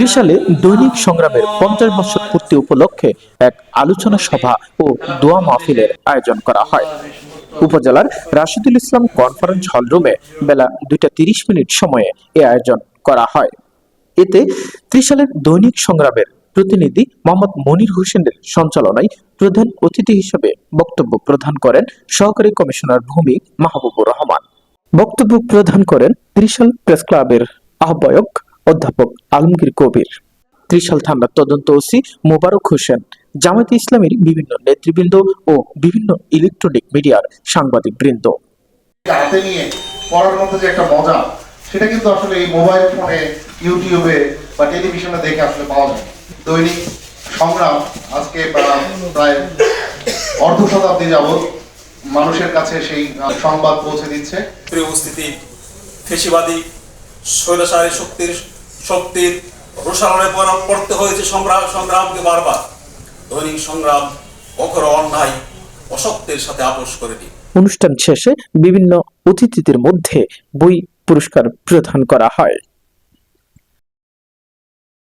ত্রিশালে দৈনিক সংগ্রামের পঞ্চাশ বছর পূর্তি উপলক্ষে এক আলোচনা সভা ও দোয়া মাহফিলের আয়োজন করা হয়। উপজেলার রাশিদুল ইসলাম কনফারেন্স হল রুমে বেলা দুইটা তিরিশ মিনিট সময়ে এ আয়োজন করা হয়। এতে ত্রিশালের দৈনিক সংগ্রামের প্রতিনিধি মোহাম্মদ মনির হোসেনের সঞ্চালনায় প্রধান অতিথি হিসেবে বক্তব্য প্রদান করেন সহকারী কমিশনার ভূমি মাহবুবুর রহমান। বক্তব্য প্রদান করেন ত্রিশাল প্রেস ক্লাবের আহ্বায়ক অধ্যাপক আলমগীর কবির। ত্রিশাল থানার তদন্ত ওসি মোবারক হোসেন জামায়াতে ইসলামীর বিভিন্ন নেতৃবৃন্দ ও বিভিন্ন ইলেকট্রনিক মিডিয়ার সাংবাদিক বৃন্দ হাতে নিয়ে পড়ার মধ্যে যে একটা মজা সেটা কিন্তু আসলে এই মোবাইল ফোনে ইউটিউবে বা টেলিভিশনে দেখে আসলে পাওয়া যায়। দৈনিক সংগ্রাম আজকে প্রায় অর্ধ শতাব্দী যাবৎ মানুষের কাছে সেই সংবাদ পৌঁছে দিচ্ছে। উপস্থিতি ফেসিবাদী স্বৈরাচারী শক্তির শক্তির প্রসারণে পর- পড়তে হয়েছে সংগ্রাম সংগ্রামকে বারবার। দৈনিক সংগ্রাম কখনো অন্যায়, অসত্যের সাথে আপোষ করে করেনি অনুষ্ঠান শেষে বিভিন্ন অতিথিদের মধ্যে বই পুরস্কার প্রদান করা হয়।